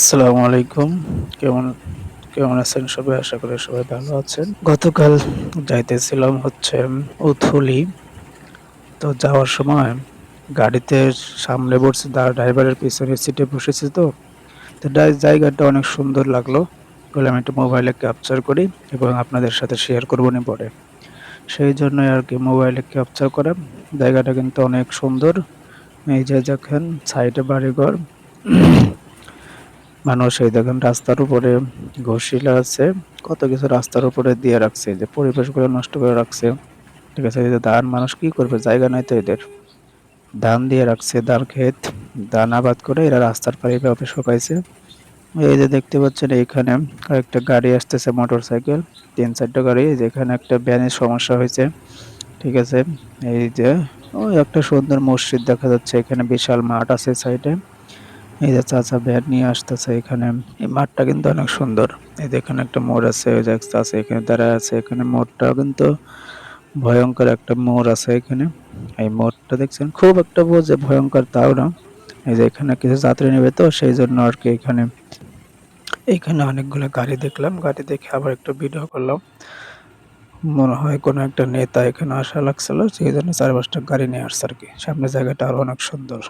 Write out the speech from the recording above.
আসসালামু আলাইকুম কেমন কেমন আছেন সবাই? আশা করি সবাই ভালো আছেন। গতকাল যাইতেছিলাম হচ্ছে উথুলি। তো যাওয়ার সময় গাড়িতে সামনে বসে ড্রাইভারের পিছনে সিটে বসেছি তো। তো জায়গাটা অনেক সুন্দর লাগল। বলে আমি একটু মোবাইলে ক্যাপচার করি এবং আপনাদের সাথে শেয়ার করব নি পরে। সেই জন্যই আর কি মোবাইলে ক্যাপচার করা জায়গাটা কিন্তু অনেক সুন্দর। এই যে দেখেন সাইডে বাড়িঘর। মানুষ এই দেখেন রাস্তার উপরে ঘষিলা আছে, কত কিছু রাস্তার উপরে দিয়ে রাখছে যে পরিবেশগুলো নষ্ট করে রাখছে। ঠিক আছে, এই যে ধান মানুষ কি করবে? জায়গা নাই তো এদের। ধান দিয়ে রাখছে, ধান ক্ষেত, ধান আবাদ করে এরা রাস্তার পাড়ে এভাবে শুকাইছে। এই যে দেখতে পাচ্ছেন এইখানে কয়েকটা গাড়ি আসতেছে, মোটর সাইকেল, তিন চারটা গাড়ি যেখানে একটা ব্যানের সমস্যা হয়েছে। ঠিক আছে, এই যে ওই একটা সুন্দর মসজিদ দেখা যাচ্ছে, এখানে বিশাল মাঠ আছে সাইডে। এই যে চাচা ব্যাট নিয়ে আসতেছে এখানে। এই মাঠটা কিন্তু অনেক সুন্দর। এই যে এখানে একটা মোড় আছে, ওই যে আছে এখানে দাঁড়ায় আছে। এখানে মোড়টাও কিন্তু ভয়ঙ্কর একটা মোড় আছে এখানে। এই মোড়টা দেখছেন? খুব একটা বোঝে ভয়ঙ্কর তাও না। এই যে এখানে কিছু যাত্রী নেবে তো, সেই জন্য আর কি এখানে। এখানে অনেকগুলো গাড়ি দেখলাম। গাড়ি দেখে আবার একটু ভিডিও করলাম। মনে হয় কোনো একটা নেতা এখানে আসা লাগছিল, সেই জন্য চার পাঁচটা গাড়ি নিয়ে আসছে আর কি। সামনে জায়গাটা আরও অনেক সুন্দর।